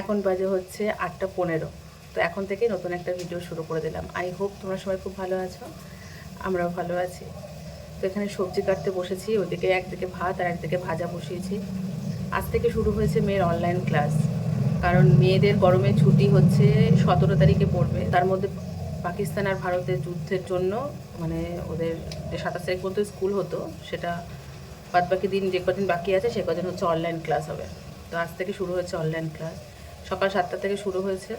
এখন বাজে হচ্ছে আটটা পনেরো। তো এখন থেকে নতুন একটা ভিডিও শুরু করে দিলাম। আই হোপ তোমরা সবাই খুব ভালো আছো, আমরাও ভালো আছি। তো এখানে সবজি কাটতে বসেছি, ওদিকে একদিকে ভাত আর একদিকে ভাজা বসিয়েছি। আজ থেকে শুরু হয়েছে মেয়ের অনলাইন ক্লাস কারণ মেয়েদের গরমে ছুটি হচ্ছে সতেরো তারিখে পড়বে। তার মধ্যে পাকিস্তান আর ভারতের যুদ্ধের জন্য মানে ওদের যে সাতাশ তারিখ পর্যন্ত স্কুল হতো, সেটা বাদ বাকি দিন যে কদিন বাকি আছে, সে কদিন হচ্ছে অনলাইন ক্লাস হবে। তো আজ থেকে শুরু হয়েছে অনলাইন ক্লাস সকাল সাতটা থেকে শুরু হয়েছে।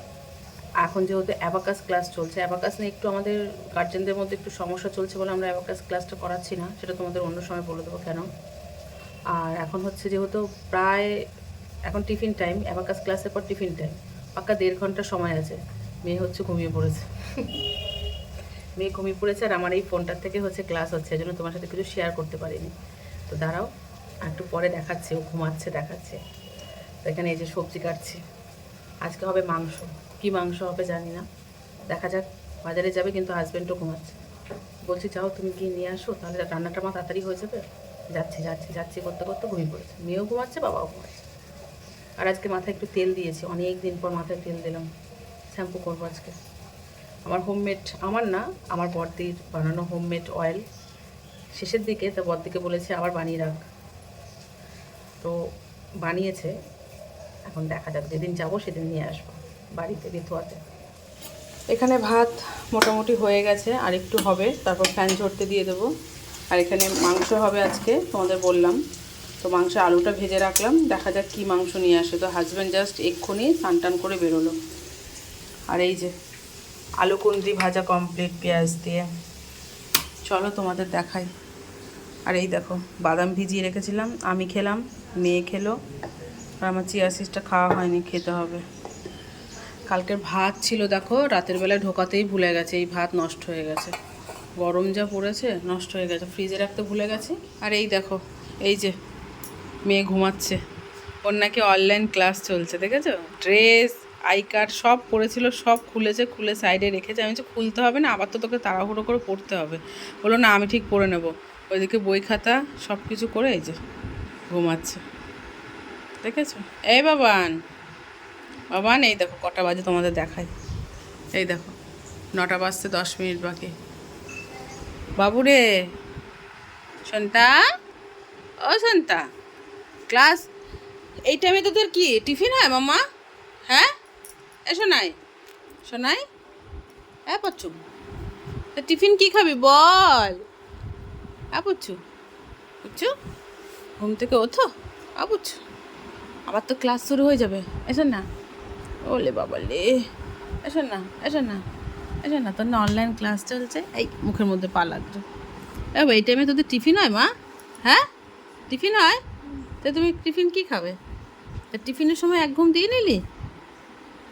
এখন যেহেতু অ্যাবাকাস ক্লাস চলছে অ্যাবাকাস নিয়ে একটু আমাদের গার্জেনদের মধ্যে একটু সমস্যা চলছে বলে আমরা অ্যাবাকাস ক্লাসটা করাচ্ছি না, সেটা তোমাদের অন্য সময় বলে দেবো কেন। আর এখন হচ্ছে যেহেতু প্রায় এখন টিফিন টাইম অ্যাবাকাস ক্লাসের পর টিফিন টাইম পাক্কা দেড় ঘণ্টা সময় আছে। মেয়ে হচ্ছে ঘুমিয়ে পড়েছে। মেয়ে ঘুমিয়ে পড়েছে আর আমার এই ফোনটার থেকে হচ্ছে ক্লাস হচ্ছে, এজন্য তোমার সাথে কিছু শেয়ার করতে পারিনি। তো দাঁড়াও, আর একটু পরে দেখাচ্ছে, ও ঘুমাচ্ছে, দেখাচ্ছে। তো এখানে এই যে সবজি কাটছি। আজকে হবে মাংস। কি মাংস হবে জানি না। দেখা যাক, বাজারে যাবে কিন্তু হাজব্যান্ডও ঘুমাচ্ছে। বলছি, যাও, তুমি গিয়ে নিয়ে আসো, তাহলে রান্নাটা আমার তাড়াতাড়ি হয়ে যাবে। যাচ্ছি যাচ্ছি যাচ্ছি করতে করতে ঘুমিয়ে পড়েছে। মেয়েও ঘুমাচ্ছে, বাবাও ঘুমাচ্ছে। আর আজকে মাথায় একটু তেল দিয়েছি, অনেক দিন পর মাথায় তেল দিলাম। শ্যাম্পু করব আজকে। আমার হোমমেড আমার না, আমার বড়দির বানানো হোমমেড অয়েল শেষের দিকে, তা বড়দিকে বলেছে, আবার বানিয়ে রাখ। তো বানিয়েছে এখন দেখা যাক, যেদিন যাব সেদিন নিয়ে আসব বাড়িতে বেথুয়াতে এখানে ভাত মোটামুটি হয়ে গেছে, আর একটু হবে, তারপর ফ্যান ঝরতে দিয়ে দেবো। আর এখানে মাংস হবে আজকে, তোমাদের বললাম। তো মাংস আলুটা ভেজে রাখলাম, দেখা যাক কী মাংস নিয়ে আসে। তো হাজব্যান্ড জাস্ট এক্ষুনি স্নান টান করে বেরোলো। আর এই যে, আলু কুন্দ্রি ভাজা কমপ্লিট পেঁয়াজ দিয়ে। চলো তোমাদের দেখাই। আর এই দেখো, বাদাম ভিজিয়ে রেখেছিলাম, আমি খেলাম, মেয়ে খেলো। আর আমার চিয়া সিসটা খাওয়া হয়নি, খেতে হবে। কালকের ভাত ছিল, দেখো, রাতের বেলায় ঢোকাতেই ভুলে গেছে, এই ভাত নষ্ট হয়ে গেছে। গরম যা পড়েছে, নষ্ট হয়ে গেছে, ফ্রিজে রাখতে ভুলে গেছি। আর এই দেখো, এই যে মেয়ে ঘুমাচ্ছে। ওর নাকি অনলাইন ক্লাস চলছে, দেখেছ? ড্রেস আই কার্ড সব পড়েছিল, সব খুলেছে, খুলে সাইডে রেখেছে। আমি বলছি, খুলতে হবে না, আবার তো তোকে তাড়াহুড়ো করে পড়তে হবে। বলল, না, আমি ঠিক পড়ে নেব। ওইদিকে বই খাতা সব কিছু করে এই যে ঘুমাচ্ছে। দেখেছ? এই বাবান বাবান এই দেখো কটা বাজে তোমাদের দেখাই এই দেখো, নটা বাজতে দশ মিনিট বাকি। বাবুরে, সন্তা। ও সন্তা, ক্লাস এই টাইমে তো তোর কি, টিফিন হয় মামা হ্যাঁ? এ শোনাই শোনাই হ্যাঁ পচ্ছু তা টিফিন কি খাবি বল? হ্যাঁ পুচ্ছু পুচ্ছু ঘুম থেকে ওঠো। আ পুচ্ছু আবার তো ক্লাস শুরু হয়ে যাবে। এসো না। ওলে বাবা লে এসো না এসো না এসো না। তোর না অনলাইন ক্লাস চলছে। এই মুখের মধ্যে পা লাগছে। বাবা, এই টাইমে তোদের টিফিন হয় মা? হ্যাঁ? টিফিন হয়? তা তুমি টিফিন কি খাবে? তা টিফিনের সময় এক ঘুম দিয়ে নিলি?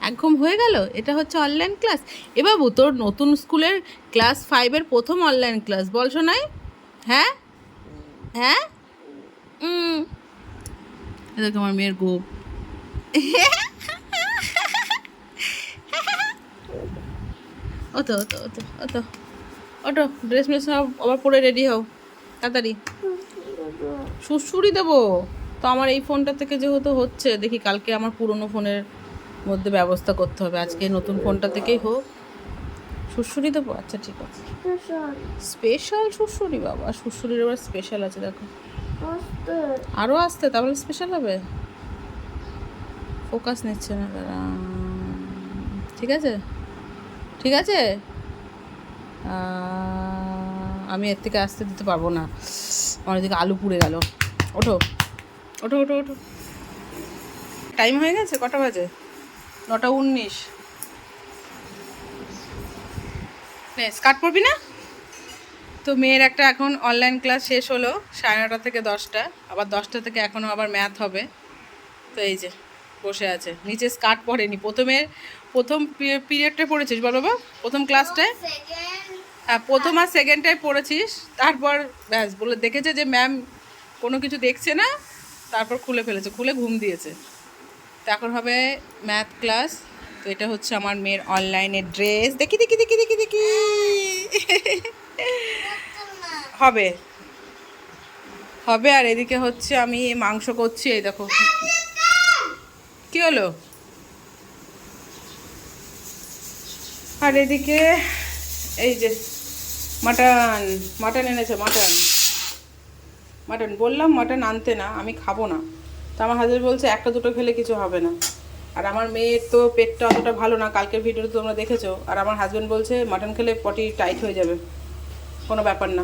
এক ঘুম হয়ে গেল? এটা হচ্ছে অনলাইন ক্লাস এ বাবু তোর নতুন স্কুলের ক্লাস ফাইভের প্রথম অনলাইন ক্লাস বলছো শোনাই। হ্যাঁ? হ্যাঁ। এ দেখো আমার মেয়ের গোপ। ওতো ওতো ওতো ওতো ওটো ড্রেস মেস সব আবার পরে রেডি হও। তাড়াতাড়ি। সুসুরি দেবো। তো আমার এই ফোনটা থেকে যেহেতু হচ্ছে দেখি কালকে আমার পুরনো ফোনের মধ্যে ব্যবস্থা করতে হবে। আজকে নতুন ফোনটা থেকেই হোক। সুসুরি দেবো? আচ্ছা ঠিক আছে। স্পেশাল সুসুরি বাবা। সুসুরির আবার স্পেশাল আছে দেখো। আরও আসতে, তাহলে স্পেশাল হবে। ফোকাস নিচ্ছে না, দাঁড়া। ঠিক আছে? ঠিক আছে? আমি এর থেকে আসতে দিতে পারব না। আমার এদিকে আলু পুড়ে গেল। ওঠো। ওঠো ওঠো ওঠো। টাইম হয়ে গেছে, কটা বাজে? নটা উনিশ। নে স্কার্ট পরবি না? তো মেয়ের একটা এখন অনলাইন ক্লাস শেষ হলো, সাড়ে নটা থেকে দশটা। আবার দশটা থেকে এখনও আবার ম্যাথ হবে। তো এই যে, বসে আছে। নিচে স্কার্ট পরেনি। প্রথমে, প্রথম পিরিয়ডটা পড়েছিস বল বাবা? প্রথম ক্লাসটায় হ্যাঁ প্রথম আর সেকেন্ডটায় পড়েছিস। তারপর, ব্যাস, বলে দেখেছে যে ম্যাম কোনো কিছু দেখছে না, তারপর খুলে ফেলেছে, খুলে ঘুম দিয়েছে। তো এখন হবে ম্যাথ ক্লাস তো এটা হচ্ছে আমার মেয়ের অনলাইনে ড্রেস দেখি দেখি দেখি দেখি দেখি। হবে। হবে আর এদিকে হচ্ছে আমি মাংস করছি, এই দেখো। কি হলো? আর এদিকে এই যে মাটন মাটন এনেছে, মাটন। মাটন, বললাম মাটন আনতে না, আমি খাব না। তো আমার হাজবেন্ড বলছে, একটা দুটো খেলে কিছু হবে না। আর আমার মেয়ের তো পেটটা অতটা ভালো না, কালকের ভিডিওতে তোমরা দেখেছ। আর আমার হাজবেন্ড বলছে, মাটন খেলে পটি টাইট হয়ে যাবে। কোনো ব্যাপার না।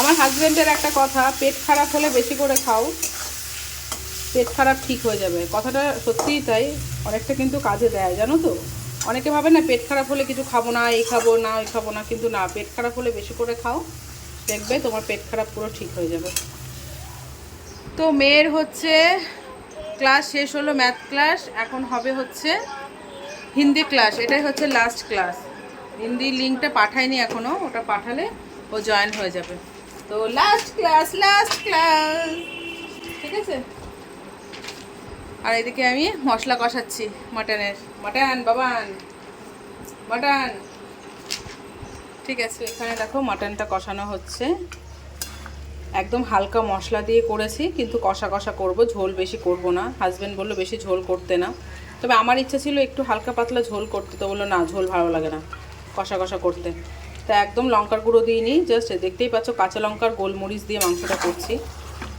আমার হাজবেন্ডের একটা কথা, পেট খারাপ হলে বেশি করে খাও। পেট খারাপ ঠিক হয়ে যাবে। কথাটা সত্যিই তাই, অনেকটা কিন্তু কাজে দেয়, জানো তো? অনেকে ভাবে না, পেট খারাপ হলে কিছু খাব না, এই খাব না, ওই খাব না, কিন্তু না, পেট খারাপ হলে বেশি করে খাও। দেখবে তোমার পেট খারাপ পুরো ঠিক হয়ে যাবে। তো মেয়ের হচ্ছে ক্লাস শেষ হলো ম্যাথ ক্লাস এখন হবে হচ্ছে হিন্দি ক্লাস, এটাই হচ্ছে লাস্ট ক্লাস হিন্দি লিঙ্কটা পাঠায়নি এখনও, ওটা পাঠালে ও জয়েন হয়ে যাবে। তো লাস্ট ক্লাস লাস্ট ক্লাস ঠিক আছে? আর এদিকে আমি মশলা কষাচ্ছি মাটনের মাটন বাবান। মাটন ঠিক আছে, এখানে দেখো মাটনটা কষানো হচ্ছে। একদম হালকা মশলা দিয়ে করেছি, কিন্তু কষা কষা করব, ঝোল বেশি করব না। হাজব্যান্ড বলল বেশি ঝোল করতে না। তবে আমার ইচ্ছা ছিল একটু হালকা পাতলা ঝোল করতে, তো বলল, না, ঝোল ভালো লাগে না। কষা কষা করতে। তা একদম লঙ্কার গুঁড়ো দিইনি জাস্ট দেখতেই পাচ্ছ কাঁচা লঙ্কার গোলমরিচ দিয়ে মাংসটা করছি।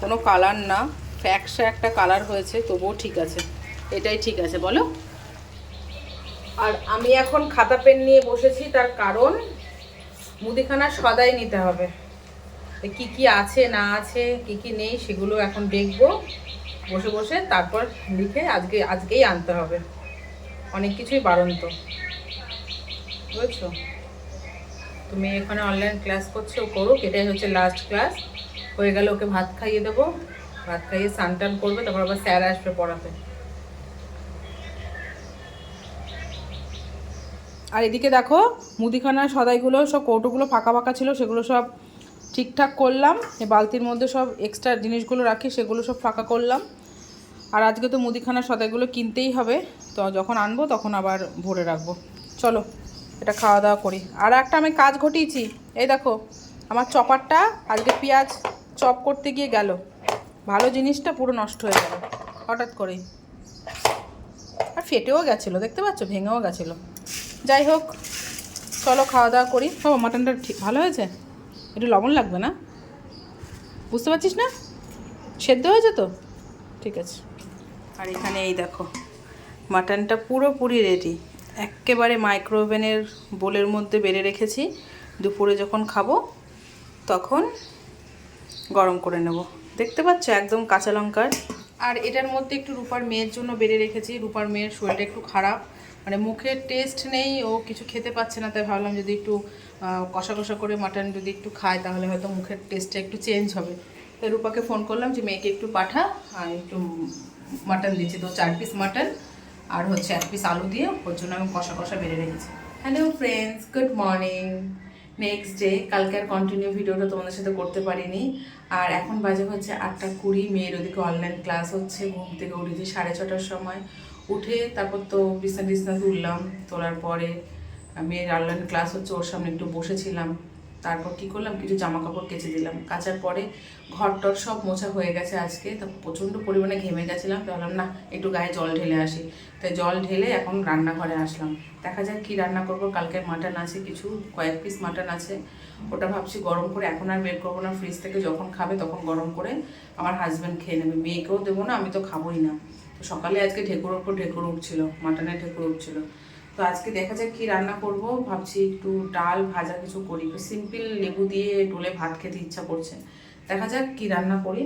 কোনো কালার না, ফ্যাকসা একটা কালার হয়েছে, তবুও ঠিক আছে। এটাই ঠিক আছে, বলো। আর আমি এখন খাতা পেন নিয়ে বসেছি, তার কারণ মুদিখানা সদাই নিতে হবে। কি কি আছে, না আছে, কি কি নেই, সেগুলো এখন দেখব। বসে বসে তারপর লিখে আজকে, আজকেই আনতে হবে। অনেক কিছুই বারন্ত। বুঝছ? তুমি এখানে অনলাইন ক্লাস করছ ও করুক, এটাই হচ্ছে লাস্ট ক্লাস হয়ে গেলে ওকে ভাত খাইয়ে দেবো। ভাত খাইয়ে স্নান টান করবে, তারপর আবার স্যার আসবে পড়াতে। আর এদিকে দেখো, মুদিখানার সদাইগুলো সব কৌটোগুলো ফাঁকা ফাঁকা ছিল, সেগুলো সব ঠিকঠাক করলাম বালতির মধ্যে সব এক্সট্রা জিনিসগুলো রাখি, সেগুলো সব ফাঁকা করলাম। আর আজকে তো মুদিখানার সদাইগুলো কিনতেই হবে, তো যখন আনব তখন আবার ভরে রাখব। চলো, এটা খাওয়া দাওয়া করি। আর একটা আমি কাজ ঘটিয়েছি, এই দেখো, আমার চপারটা আজকে পেঁয়াজ চপ করতে গিয়ে গেল। ভালো জিনিসটা পুরো নষ্ট হয়ে গেল, হঠাৎ করেই। আর ফেটেও গেছিল, দেখতে পাচ্ছ? ভেঙেও গেছিল। যাই হোক, চলো খাওয়া দাওয়া করি। ও মাটনটা ঠিক, ভালো হয়েছে? একটু লবণ লাগবে না? বুঝতে পারছিস না? সেদ্ধ হয়েছে তো? ঠিক আছে। আর এখানে এই দেখো, মাটনটা পুরোপুরি রেডি একেবারে মাইক্রোওভেনের বোলের মধ্যে বেড়ে রেখেছি। দুপুরে যখন খাব, তখন গরম করে নেব। দেখতে পাচ্ছ একদম কাঁচা লঙ্কার। আর এটার মধ্যে একটু রূপার মেয়ের জন্য বেড়ে রেখেছি। রূপার মেয়ের শরীরটা একটু খারাপ। মানে মুখের টেস্ট নেই, ও কিছু খেতে পাচ্ছে না, তাই ভাবলাম যদি একটু কষা কষা করে মাটন যদি একটু খায়, তাহলে হয়তো মুখের টেস্টটা একটু চেঞ্জ হবে। তাই রূপাকে ফোন করলাম যে, মেয়েকে একটু পাঠা, আর একটু মাটন দিচ্ছি। তো চার পিস মাটন আর হচ্ছে এক পিস আলু দিয়ে, ওর জন্য আমি কষা কষা বেড়ে রেখেছি। Hello friends good morning next day কালকে আর কন্টিনিউ ভিডিওটা তোমাদের সাথে করতে পারিনি। আর এখন বাজে হচ্ছে আটটা কুড়ি, মেয়ের ওদিকে অনলাইন ক্লাস হচ্ছে, ঘুম থেকে উঠেছি সাড়ে ছটার সময়। উঠে তারপর তো বিছনা টিছনা তুললাম, তোলার পরে মেয়ের অনলাইন ক্লাস হচ্ছে ওর সামনে একটু বসেছিলাম। তারপর কি করলাম? কিছু জামা কাপড় কেচে দিলাম। কাচার পরে ঘর টর সব মোছা হয়ে গেছে আজকে। তা প্রচণ্ড পরিমাণে ঘেমে গেছিলাম। ভাবলাম না একটু গায়ে জল ঢেলে আসি। তাই জল ঢেলে এখন রান্নাঘরে আসলাম। দেখা যাক কি রান্না করব। কালকে মাটন আছে কিছু, কয়েক পিস মাটন আছে। ওটা ভাবছি গরম করে এখন আর বের করব না। ফ্রিজ থেকে যখন খাবে তখন গরম করে আমার হাজব্যান্ড খেয়ে নেবে। মেয়েকেও দেবো না, আমি তো খাবোই না। তো সকালে আজকে ঢেকুর ওপর ঢেকুর উঠছিল মাটনের ঢেকুর উঠছিল। তো আজকে দেখা যাক কি রান্না করব, ভাবছি একটু ডাল ভাজা কিছু করি। সিম্পল লেবু দিয়ে ডোলে ভাত খেতে ইচ্ছা করছে। দেখা যাক কি রান্না করি।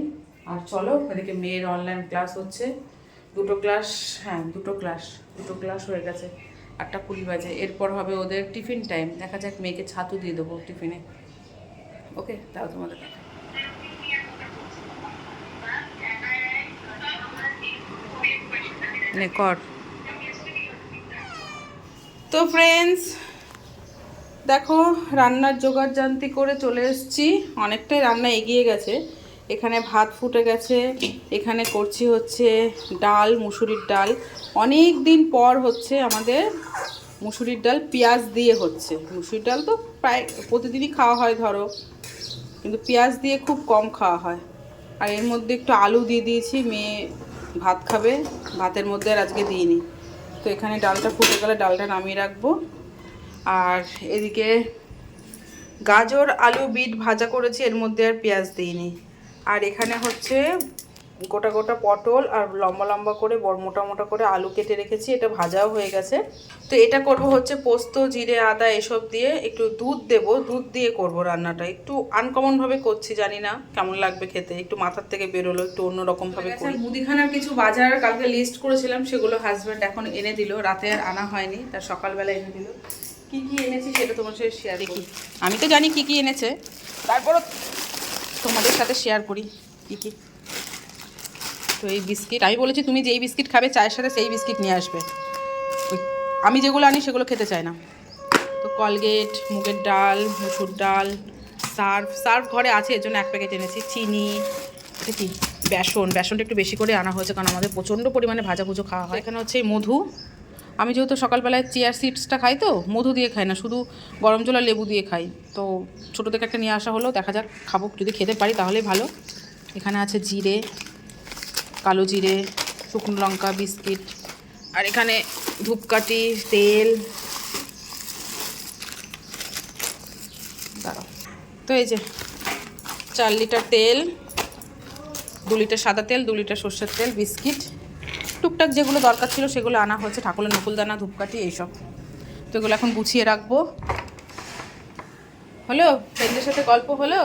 আর চলো, এদিকে মেয়ের অনলাইন ক্লাস হচ্ছে। দুটো ক্লাস হ্যাঁ দুটো ক্লাস দুটো ক্লাস হয়ে গেছে। আটটা কুড়ি বাজে। এরপর হবে ওদের টিফিন টাইম দেখা যাক মেয়েকে ছাতু দিয়ে দেবো টিফিনে ওকে তাও তোমাদের নে কর। তো ফ্রেন্ডস দেখো, রান্নার জোগাড় জানতি করে চলে এসেছি। অনেকটাই রান্না এগিয়ে গেছে। এখানে ভাত ফুটে গেছে। এখানে করছি হচ্ছে ডাল, মুসুরির ডাল। অনেক দিন পর হচ্ছে আমাদের মুসুরির ডাল পেঁয়াজ দিয়ে হচ্ছে। মুসুরির ডাল তো প্রায় প্রতিদিনই খাওয়া হয়, ধরো। কিন্তু পেঁয়াজ দিয়ে খুব কম খাওয়া হয়। আর এর মধ্যে একটু আলু দিয়ে দিয়েছি, মেয়ে ভাত খাবে, ভাতের মধ্যে আর আজকে দিইনি। তো এখানে ডালটা ফুটে গেলে ডালটা নামিয়ে রাখব। আর এদিকে গাজর, আলু, বিট ভাজা করেছি, এর মধ্যে আর পেঁয়াজ দিইনি। আর এখানে হচ্ছে গোটা গোটা পটল আর লম্বা লম্বা করে বড় মোটা মোটা করে আলু কেটে রেখেছি এটা ভাজাও হয়ে গেছে। তো এটা করব হচ্ছে পোস্ত জিরে আদা এসব দিয়ে একটু দুধ দেব। দুধ দিয়ে করব রান্নাটা। একটু আনকমনভাবে করছি জানি না কেমন লাগবে খেতে। একটু মাথার থেকে বেরোলো একটু অন্যরকমভাবে করি। মুদিখানার কিছু বাজার কালকে লিস্ট করেছিলাম সেগুলো হাজব্যান্ড এখন এনে দিল। রাতে আর আনা হয়নি তার সকালবেলা এনে দিল। কি কি এনেছি সেটা তোমার সাথে শেয়ার দেখি। আমি তো জানি কি কি এনেছে। তারপরও তোমাদের সাথে শেয়ার করি কি কি? তো এই বিস্কিট, আমি বলেছি তুমি যেই বিস্কিট খাবে চায়ের সাথে সেই বিস্কিট নিয়ে আসবে। আমি যেগুলো আনি সেগুলো খেতে চাই না। তো কলগেট, মুগের ডাল, মুসুর ডাল, সার্ফ সার্ফ ঘরে আছে, এর জন্য এক প্যাকেট এনেছি। চিনি, এটা কি? বেসন, বেসনটা একটু বেশি করে আনা হয়েছে, কারণ আমাদের প্রচণ্ড পরিমাণে ভাজা ভুজো খাওয়া হয়। এখানে হচ্ছে মধু। আমি যেহেতু সকালবেলায় চেয়ার সিডসটা খাই তো, মধু দিয়ে খাই না, শুধু গরম জল আর লেবু দিয়ে খাই। তো ছোটো থেকে একটা নিয়ে আসা হলো, দেখা যাক, খাব, যদি খেতে পারি তাহলেই ভালো। এখানে আছে জিরে কালো জিরে শুকনো লঙ্কা বিস্কিট। আর এখানে ধূপকাঠি তেল। দাঁড়াও। তো এই যে চার লিটার তেল দু লিটার সাদা তেল দু লিটার সর্ষের তেল বিস্কিট। টুকটাক যেগুলো দরকার ছিল সেগুলো আনা হয়েছে ঠাকুরের নকুলদানা ধূপকাঠি এইসব। তো এগুলো এখন গুছিয়ে রাখব। হলো? ফ্রেন্ডের সাথে গল্প হলো?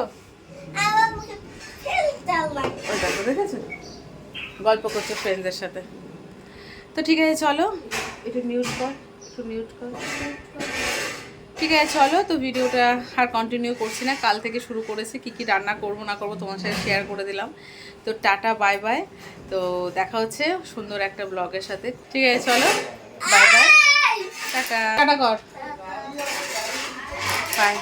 দেখেছ? গল্প করছে ফ্রেন্ডদের সাথে। তো ঠিক আছে চলো। একটু মিউট কর একটু মিউট কর। ঠিক আছে চলো। তো ভিডিওটা আর কন্টিনিউ করছি না। কাল থেকে শুরু করেছি কি কি রান্না করব না করব তোমার সাথে শেয়ার করে দিলাম। তো টাটা বাই বাই তো দেখা হচ্ছে সুন্দর একটা ব্লগের সাথে। ঠিক আছে চলো। Bye bye tata. টাটা কর। বাই